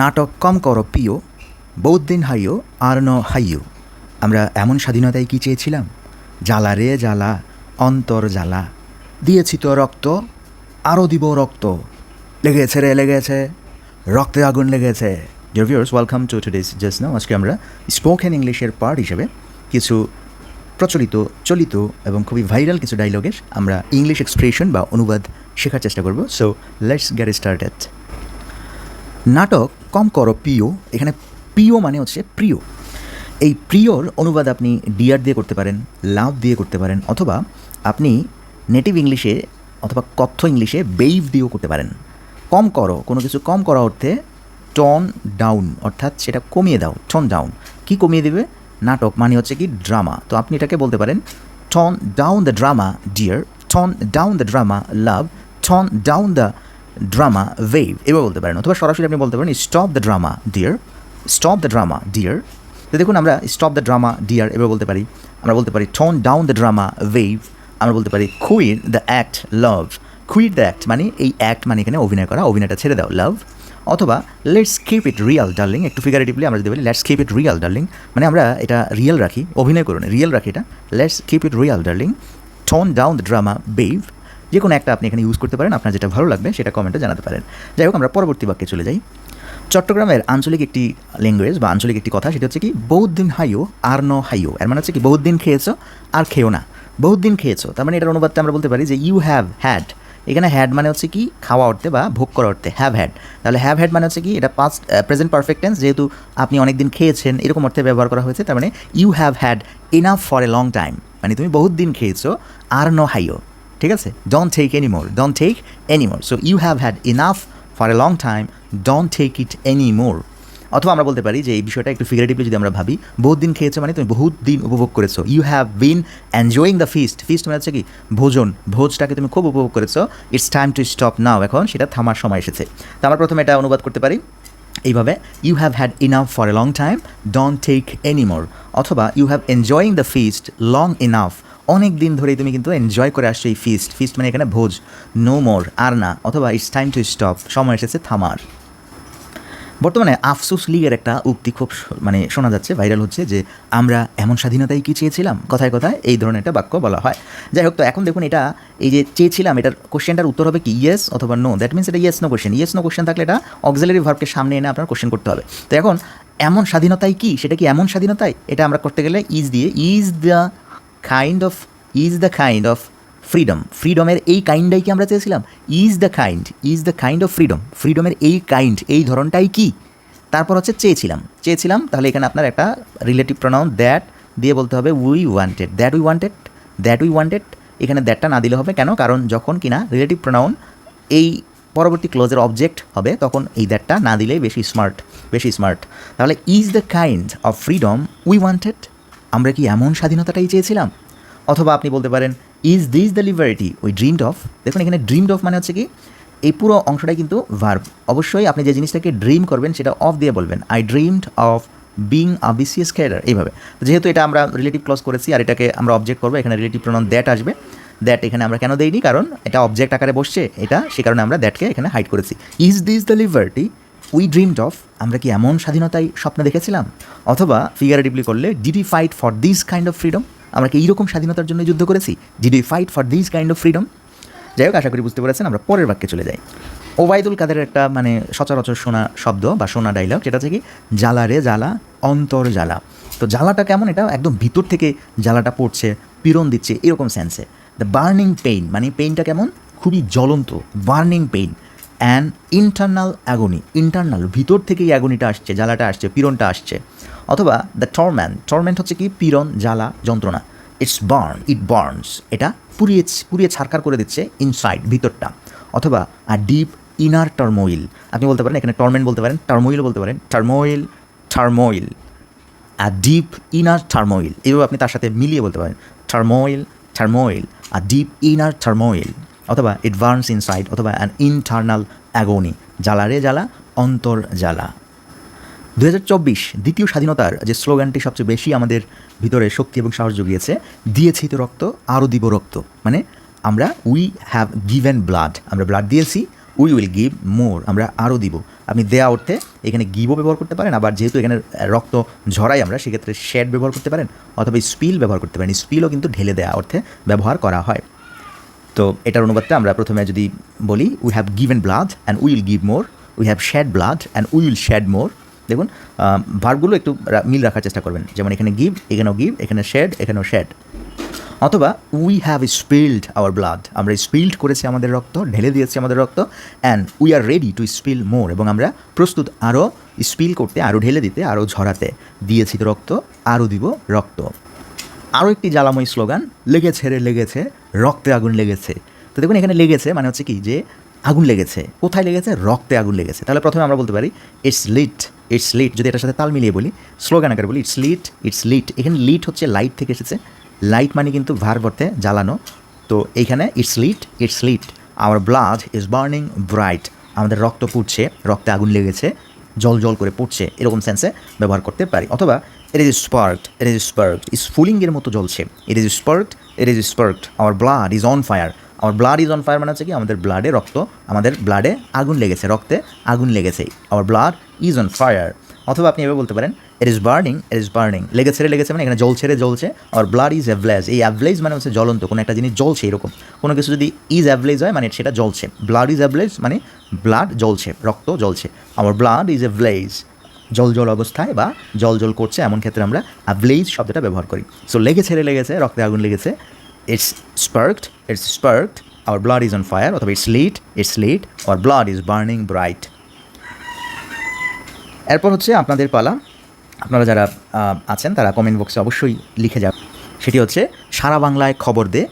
নাটক কম করো প্রিয় বৌদ্দিন হাইও আর ন হাইও। আমরা এমন স্বাধীনতায় কি চেয়েছিলাম? জ্বালা রে জ্বালা, অন্তর জ্বালা। দিয়েছি তো রক্ত আরও দিব রক্ত। লেগেছে রে লেগেছে, রক্তে আগুন লেগেছে। Dear viewers welcome to today's just now আজকে আমরা স্পোকেন ইংলিশের পার্ট হিসেবে কিছু প্রচলিত, চলিত এবং খুবই ভাইরাল কিছু ডায়লগের আমরা ইংলিশ এক্সপ্রেশন বা অনুবাদ শেখার চেষ্টা করব। সো লেটস গেট স্টার্টেড নাটক কম করো প্রিয়, এখানে প্রিয় মানে হচ্ছে প্রিয়। এই প্রিয়র অনুবাদ আপনি ডিয়ার দিয়ে করতে পারেন লাভ দিয়ে করতে পারেন, অথবা আপনি নেটিভ ইংলিশে অথবা কথ্য ইংলিশে বেইভ দিয়েও করতে পারেন। কম করো, কোনো কিছু কম করা অর্থে টন ডাউন অর্থাৎ সেটা কমিয়ে দাও টন ডাউন কি কমিয়ে দেবে? নাটক মানে হচ্ছে কি ড্রামা তো আপনি এটাকে বলতে পারেন tone down the drama dear tone down the drama love tone down the drama babe এবার বলতে পারেন, অথবা সরাসরি আপনি বলতে পারেন stop the drama dear stop the drama dear তো দেখুন আমরা স্টপ দ্য ড্রামা ডিয়ার এবার বলতে পারি। আমরা বলতে পারি tone down the drama babe আমরা বলতে পারি quit the act love quit the act মানে এই অ্যাক্ট মানে এখানে অভিনয় করা, অভিনয়টা ছেড়ে দাও লাভ অথবা let's keep it real darling একটু ফিগারেটিভলি আমরা যদি বলি let's keep it real darling মানে আমরা এটা রিয়েল রাখি, অভিনয় করুন রিয়েল রাখি এটা। Let's keep it real darling tone down the drama babe যে কোনো একটা আপনি এখানে ইউজ করতে পারেন, আপনার যেটা ভালো লাগবে সেটা কমেন্টে জানাতে পারেন। যাই হোক, আমরা পরবর্তী বাক্যে চলে যাই। চট্টগ্রামের আঞ্চলিক একটি ল্যাঙ্গুয়েজ বা আঞ্চলিক একটি কথা, সেটা হচ্ছে কি বহুত দিন হাইও, আর ন হাইও। এর মানে হচ্ছে কি বহুত দিন খেয়েছো, আর খেও না। বহুত দিন খেয়েছো। তার মানে এটার অনুবাদটা আমরা বলতে পারি যে ইউ হ্যাভ হ্যাড এখানে হ্যাড মানে হচ্ছে কি, খাওয়া অর্থে বা ভোগ করা অর্থে হ্যাভ হ্যাড তাহলে হ্যাভ হ্যাড মানে হচ্ছে কি, এটা পাস্ট প্রেজেন্ট পারফেক্ট টেন্স যেহেতু আপনি অনেক দিন খেয়েছেন, এরকম অর্থে ব্যবহার করা হয়েছে, তার মানে you have had enough for a long time মানে তুমি বহুত দিন খেয়েছো, আর ন হাইও। ঠিক আছে? Don't take any more don't take any more so you have had enough for a long time don't take it any more অথবা আমরা বলতে পারি যে এই বিষয়টা একটু ফিগারেটিভলি যদি আমরা ভাবি বহুত দিন খেয়েছো মানে তুমি বহুত দিন উপভোগ করেছ। You have been enjoying the feast feast মানে হচ্ছে কি? ভোজন। ভোজটাকে তুমি খুব উপভোগ করেছ। It's time to stop now এখন সেটা থামার সময় এসেছে। তো আমরা প্রথমে এটা অনুবাদ করতে পারি। এইভাবে you have had enough for a long time don't take any more অথবা you have enjoying the feast long enough অনেক দিন ধরেই তুমি কিন্তু এনজয় করে আসছো এই ফিস্ট ফিস্ট মানে এখানে ভোজ. নো মোর আর না, অথবা ইটস টাইম টু স্টপ সময় এসেছে থামার। বর্তমানে আফসোস লীগের একটা উক্তি খুব মানে শোনা যাচ্ছে ভাইরাল হচ্ছে যে আমরা এমন স্বাধীনতাই কি চেয়েছিলাম? কথায় কথায় এই ধরনের একটা বাক্য বলা হয়। যাই হোক, তো এখন দেখুন এটা, এই যে চেয়েছিলাম, এটার কোশ্চেনটার উত্তর হবে কি? ইয়েস অথবা নো দ্যাট মিনস এটা yes no question yes no question থাকলে এটা অক্সিলারি ভার্বকে সামনে এনে আপনার কোশ্চেন করতে হবে। তো এখন, এমন স্বাধীনতাই কি? সেটা কি এমন স্বাধীনতাই? এটা আমরা করতে গেলে ইজ দিয়ে is the kind of is the kind of freedom ফ্রিডমের এই কাইন্ডটাই কি আমরা চেয়েছিলাম? Is the kind is the kind of freedom ফ্রিডমের এই কাইন্ড এই ধরনটাই কি? তারপর হচ্ছে চেয়েছিলাম। চেয়েছিলাম, তাহলে এখানে আপনার একটা রিলেটিভ প্রোনাউন দ্যাট দিয়ে বলতে হবে we wanted that we wanted that we wanted এখানে দ্যাটটা না দিলে হবে। কেন? কারণ যখন কিনা রিলেটিভ প্রোনাউন এই পরবর্তী ক্লোজের অবজেক্ট হবে, তখন এই দ্যাটটা না দিলেই বেশি স্মার্ট বেশি স্মার্ট তাহলে is the kind of freedom we wanted আমরা কি এমন স্বাধীনতাটাই চেয়েছিলাম? অথবা আপনি বলতে পারেন is this the liberty we dreamed of দেখুন, এখানে ড্রিমড অফ মানে হচ্ছে কি, এই পুরো অংশটাই কিন্তু ভার্ব অবশ্যই আপনি যে জিনিসটাকে ড্রিম করবেন সেটা অফ দিয়ে বলবেন। I dreamed of being a BCS cadre এইভাবে। যেহেতু এটা আমরা রিলেটিভ ক্লজ করেছি আর এটাকে আমরা অবজেক্ট করব, এখানে রিলেটিভ প্রোনাউন দ্যাট আসবে। দ্যাট এখানে আমরা কেন দেইনি? কারণ এটা অবজেক্ট আকারে বসছে, এটা সে কারণে আমরা দ্যাটকে এখানে হাইড করেছি। Is this the liberty we dreamed of আমরা কি এমন স্বাধীনতায় স্বপ্ন দেখেছিলাম? অথবা ফিগারেটিভলি করলে did fight for this kind of freedom আমরা কি এইরকম স্বাধীনতার জন্য যুদ্ধ করেছি? Did fight for this kind of freedom যাই হোক, আশা করি বুঝতে পেরেছেন, আমরা পরের বাক্যে চলে যাই। ওবায়দুল কাদের একটা মানে সচরাচর শোনা শব্দ বা শোনা ডাইলগ যেটা থেকে জ্বালা রে জ্বালা, অন্তর জ্বালা। তো জ্বালাটা কেমন? এটা একদম ভিতর থেকে জ্বালাটা পড়ছে, পীড়ন দিচ্ছে, এরকম সেন্সে দ্য বার্নিং পেইন মানে পেইনটা কেমন? খুবই জ্বলন্ত burning pain and internal agony internal ভিতর থেকেই অ্যাগনিটা আসছে, জ্বালাটা আসছে, পীড়নটা আসছে। অথবা দ্য টর্ম্যান টর্মেন্ট হচ্ছে কি? পীড়ন, জ্বালা, যন্ত্রণা। ইটস বার্ন ইট বার্নস এটা পুড়িয়ে পুড়িয়ে ছারকার করে দিচ্ছে ইনসাইড ভিতরটা। অথবা আ ডিপ ইনার টার্মোইল আপনি বলতে পারেন, এখানে টর্মেন্ট বলতে পারেন টার্মোইল বলতে পারেন টার্মোইল টার্মোইল আ ডিপ ইনার টার্মোইল এভাবে আপনি তার সাথে মিলিয়ে বলতে পারেন টার্মোইল টার্মোইল আ ডিপ ইনার টার্মোইল অথবা ইট বার্নস ইনসাইড অথবা অ্যান ইন্টারনাল অ্যাগোনি জ্বালা রে জ্বালা, অন্তর জ্বালা। দুহাজার চব্বিশ, দ্বিতীয় স্বাধীনতার যে স্লোগানটি সবচেয়ে বেশি আমাদের ভিতরে শক্তি এবং সাহস জুগিয়েছে, দিয়েছি তো রক্ত, আরও দিব রক্ত। মানে আমরা উই হ্যাভ গিভেন ব্লাড আমরা ব্লাড দিয়েছি উই উইল গিভ মোর আমরা আরও দিব। আপনি দেয়া অর্থে এখানে গিভও ব্যবহার করতে পারেন, আবার যেহেতু এখানে রক্ত ঝরাই আমরা, সেক্ষেত্রে শেড ব্যবহার করতে পারেন, অথবা স্পিল ব্যবহার করতে পারেন। স্পিলও কিন্তু ঢেলে দেওয়া অর্থে ব্যবহার করা হয়। তো এটার অনুবাদটা আমরা প্রথমে যদি বলি we have given blood and will give more we have shed blood and will shed more দেখুন ভার্বগুলো একটু মিল রাখার চেষ্টা করবেন। যেমন এখানে গিভ এখানেও গিভ এখানে শেড এখানেও শেড অথবা we have spilled our blood আমরা স্পিল্ড করেছি আমাদের রক্ত, ঢেলে দিয়েছি আমাদের রক্ত and we are ready to spill more এবং আমরা প্রস্তুত আরও স্পিল করতে আরও ঢেলে দিতে আরও ঝরাতে দিয়েছি রক্ত আরও দিব রক্ত। আরও একটি জ্বালাময় স্লোগান, লেগেছে রে লেগেছে, রক্তে আগুন লেগেছে। তো দেখুন, এখানে লেগেছে মানে হচ্ছে কি যে আগুন লেগেছে। কোথায় লেগেছে? রক্তে আগুন লেগেছে। তাহলে প্রথমে আমরা বলতে পারি ইটস লিট ইটস লিট যদি এটার সাথে তাল মিলিয়ে বলি, স্লোগান আকারে বলি ইটস লিট ইটস লিট এখানে লিট হচ্ছে লাইট থেকে এসেছে। লাইট মানে কিন্তু ভার অর্থে জ্বালানো। তো এইখানে it's lit it's lit our blood is burning bright আমাদের রক্ত পুড়ছে, রক্তে আগুন লেগেছে, জল জল করে পড়ছে, এরকম সেন্সে ব্যবহার করতে পারি। অথবা it is sparked it is sparked is ফুলিংয়ের মতো জ্বলছে। It is sparked it is sparked our blood is on fire our blood is on fire মানে হচ্ছে কি? আমাদের ব্লাডে রক্ত, আমাদের ব্লাডে আগুন লেগেছে, রক্তে আগুন লেগেছে। Our blood is on fire অথবা আপনি এভাবে বলতে পারেন it is burning it is burning লেগে ছেড়ে লেগেছে মানে এখানে জল ছেড়ে জ্বলছে। আর ব্লাড ইজ অ্যাভলেজ এই অ্যাভলেজ মানে হচ্ছে জ্বলন্ত, কোনো একটা জিনিস জ্বলছে এরকম। কোনো কিছু যদি ইজ অ্যাভলেজ হয় মানে সেটা জ্বলছে। ব্লাড ইজ অ্যাভলেজ মানে ব্লাড জ্বলছে, রক্ত জ্বলছে। আমার ব্লাড ইজ অ্যাভলেজ জল জল অবস্থায় বা জল জল করছে, এমন ক্ষেত্রে আমরা অ্যাভলেজ শব্দটা ব্যবহার করি। সো লেগে ছেড়ে লেগেছে, রক্তে আগুন লেগেছে। It's sparked it's sparked our blood is on fire অথবা it's lit it's lit our blood is burning bright এরপর হচ্ছে আপনাদের পালা। আপনারা যারা আছেন, তারা কমেন্ট বক্সে অবশ্যই লিখে যান সেটি হচ্ছে, সারা বাংলায় খবর দে,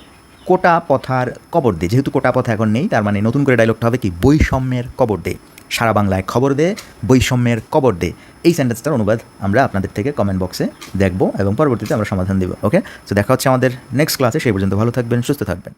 কোটা পথার কবর দে। যেহেতু কোটা পথা এখন নেই, তার মানে নতুন করে ডায়লগটা হবে কি, বৈষম্যের কবর দে। সারা বাংলায় খবর দে, বৈষম্যের কবর দে। এই সেন্টেন্সটার অনুবাদ আমরা আপনাদের থেকে কমেন্ট বক্সে দেখব এবং পরবর্তীতে আমরা সমাধান দেবো ওকে তো দেখা হচ্ছে আমাদের নেক্সট ক্লাসে সেই পর্যন্ত ভালো থাকবেন, সুস্থ থাকবেন।